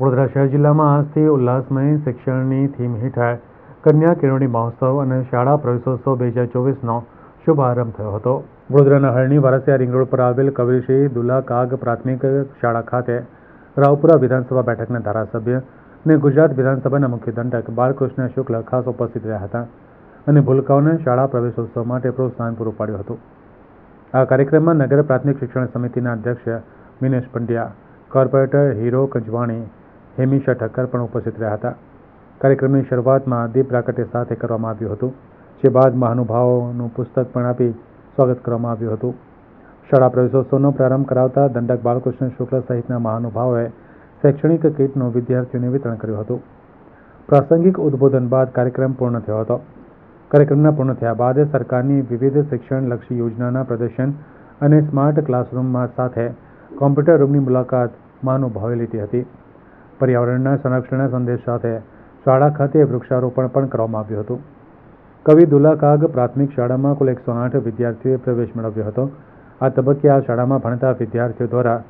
વડોદરા શહેર જિલ્લામાં આજથી ઉલ્લાસમય શિક્ષણની થીમ હેઠળ કન્યા કેળવણી મહોત્સવ અને શાળા પ્રવેશોત્સવ બે હજાર ચોવીસનો શુભારંભ થયો હતો. વડોદરાના હરણી વારસિયા રિંગ રોડ પર આવેલ કવિશ્રી દુલા કાગ પ્રાથમિક શાળા ખાતે રાવપુરા વિધાનસભા બેઠકના ધારાસભ્ય અને ગુજરાત વિધાનસભાના મુખ્ય દંડક બાળકૃષ્ણ શુક્લ ખાસ ઉપસ્થિત રહ્યા હતા અને ભૂલકાઓને શાળા પ્રવેશોત્સવ માટે પ્રોત્સાહન પૂરું પાડ્યું હતું. આ કાર્યક્રમમાં નગર પ્રાથમિક શિક્ષણ સમિતિના અધ્યક્ષ મિનેશ પંડ્યા, કોર્પોરેટર હીરો કંજવાણી હેમિશા ઠક્કર પણ ઉપસ્થિત રહ્યા હતા. કાર્યક્રમની શરૂઆતમાં દીપ પ્રાગટ્ય સાથે કરવામાં આવ્યું હતું, જે બાદ મહાનુભાવોનું પુસ્તક પણ આપી સ્વાગત કરવામાં આવ્યું હતું. શાળા પ્રવેશોત્સવનો પ્રારંભ કરાવતા દંડક બાલકૃષ્ણ શુક્લ સહિતના મહાનુભાવોએ શૈક્ષણિક કીટનું વિદ્યાર્થીઓને વિતરણ કર્યું હતું. પ્રાસંગિક ઉદ્બોધન બાદ કાર્યક્રમ પૂર્ણ થયો હતો. કાર્યક્રમના પૂર્ણ થયા બાદ સરકારની વિવિધ શિક્ષણલક્ષી યોજનાના પ્રદર્શન અને સ્માર્ટ ક્લાસરૂમમાં સાથે કોમ્પ્યુટર રૂમની મુલાકાત મહાનુભાવે લીધી હતી. પર્યાવરણના સંરક્ષણના સંદેશ સાથે શાળા ખાતે વૃક્ષારોપણ પણ કરવામાં આવ્યું હતું. કવિ દુલા કાગ પ્રાથમિક શાળામાં કુલ એકસો આઠ વિદ્યાર્થીઓએ પ્રવેશ મેળવ્યો હતો. આ તબક્કે આ શાળામાં ભણતા વિદ્યાર્થીઓ દ્વારા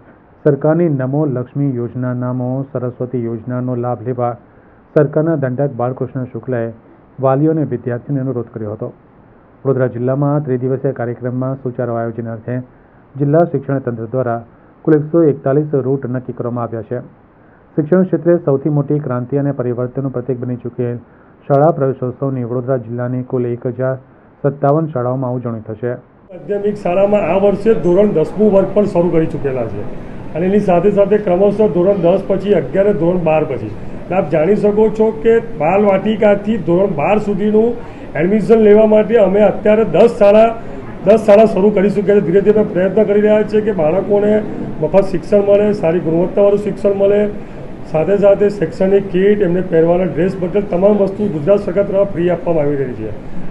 સરકારની નમો લક્ષ્મી યોજના નામો સરસ્વતી યોજનાનો લાભ લેવા, સરકારના દંડક બાળકૃષ્ણ શુક્લાએ વાલીઓને વિદ્યાર્થીઓને અનુરોધ કર્યો હતો. વડોદરા જિલ્લામાં ત્રિદિવસીય કાર્યક્રમમાં સુચારો આયોજન અર્થે જિલ્લા શિક્ષણ તંત્ર દ્વારા કુલ એકસો એકતાલીસ રૂટ નક્કી કરવામાં આવ્યા છે. શિક્ષણ ક્ષેત્રે સૌથી મોટી ક્રાંતિ અને પરિવર્તનનું પ્રતીક બની ચૂકેલ શાળા પ્રવેશોત્સવની વડોદરા જિલ્લાની કુલ એક હજાર સત્તાવન શાળાઓમાં ઉજવણી થશે. માધ્યમિક શાળામાં આ વર્ષે ધોરણ દસમું વર્ગ પણ શરૂ કરી ચૂકેલા છે. અને એની સાથે સાથે ક્રમશઃ ધોરણ દસ પછી અગિયાર, ધોરણ બાર પછી. આપ જાણી શકો છો કે બાલ વાટિકાથી ધોરણ બાર સુધીનું એડમિશન લેવા માટે અમે અત્યારે દસ શાળા દસ શાળા શરૂ કરી ચૂક્યા છે. ધીરે ધીરે પ્રયત્ન કરી રહ્યા છીએ કે બાળકોને મફત શિક્ષણ મળે, સારી ગુણવત્તાવાળું શિક્ષણ મળે સાથે સાથે શૈક્ષણિક કીટ, એમને પહેરવાના ડ્રેસ બદલ તમામ વસ્તુ ગુજરાત સરકાર દ્વારા ફ્રી આપવામાં આવી રહી છે.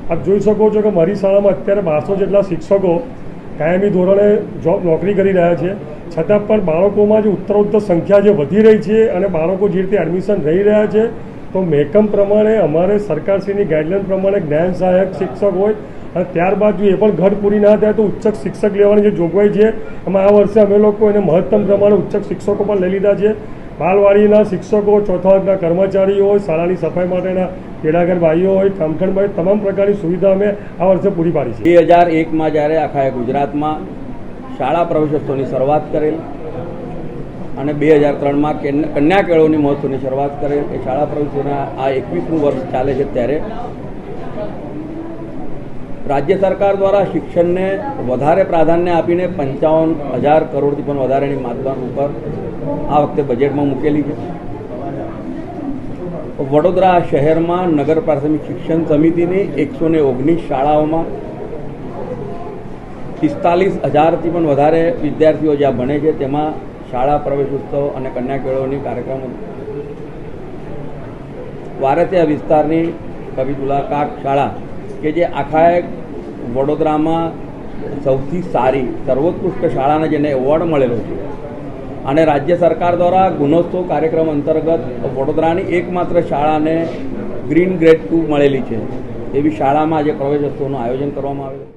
આપ જોઈ શકો છો કે મારી શાળામાં અત્યારે બારસો જેટલા શિક્ષકો કાયમી ધોરણે જોબ નોકરી કરી રહ્યા છે. છતાં પણ બાળકોમાં જે ઉત્તરોત્તર સંખ્યા જે વધી રહી છે અને બાળકો જે રીતે એડમિશન રહી રહ્યા છે, તો મેકમ પ્રમાણે અમારે સરકારશ્રીની ગાઈડલાઈન પ્રમાણે જ્ઞાન સહાયક શિક્ષક હોય અને ત્યારબાદ જો એ પણ ઘર પૂરી ના થાય તો ઉચ્ચક શિક્ષક લેવાની જે જોગવાઈ છે, એમાં આ વર્ષે અમે લોકો એને મહત્તમ પ્રમાણે ઉચ્ચક શિક્ષકો પણ લઈ લીધા છે. બાલવાડીના શિક્ષકો, ચોથા વર્ગના કર્મચારીઓ હોય શાળાની સફાઈ માટેના કેડાગર ભાઈઓ હોય કામઠણ ભાઈ, તમામ પ્રકારની સુવિધા અમે આ વર્ષે પૂરી પાડી છે. બે હજાર એકમાં જ્યારે આખા ગુજરાતમાં શાળા પ્રવેશોત્સવની શરૂઆત કરેલ અને બે હજાર ત્રણમાં કન્યા કેળવણી મહોત્સવની શરૂઆત કરેલ, એ શાળા પ્રવેશોત્સવના આ એકવીસમું વર્ષ ચાલે છે ત્યારે રાજ્ય સરકાર દ્વારા શિક્ષણને વધારે પ્રાધાન્ય આપીને પંચાવન હજાર કરોડથી પણ વધારેની માત્રા ઉપર આ વખતે બજેટમાં મૂકેલી છે. વડોદરા શહેરમાં નગર પ્રાથમિક શિક્ષણ સમિતિની એકસો ને ઓગણીસ શાળાઓમાં પિસ્તાલીસ હજારથી પણ વધારે વિદ્યાર્થીઓ જ્યાં ભણે છે, તેમાં શાળા પ્રવેશ ઉત્સવ અને કન્યા કેળવણી કાર્યક્રમો. વારસિયા વિસ્તારની કવિતુલા કાક શાળા, કે જે આખા વડોદરામાં સૌથી સારી, સર્વોત્કૃષ્ટ શાળાને જેને એવોર્ડ મળેલો છે. અને રાજ્ય સરકાર દ્વારા ગુણોત્સવ કાર્યક્રમ અંતર્ગત વડોદરાની એકમાત્ર શાળાને ગ્રીન ગ્રેડ ટુ મળેલી છે. એવી શાળામાં આજે પ્રવેશોત્સવનું આયોજન કરવામાં આવેલું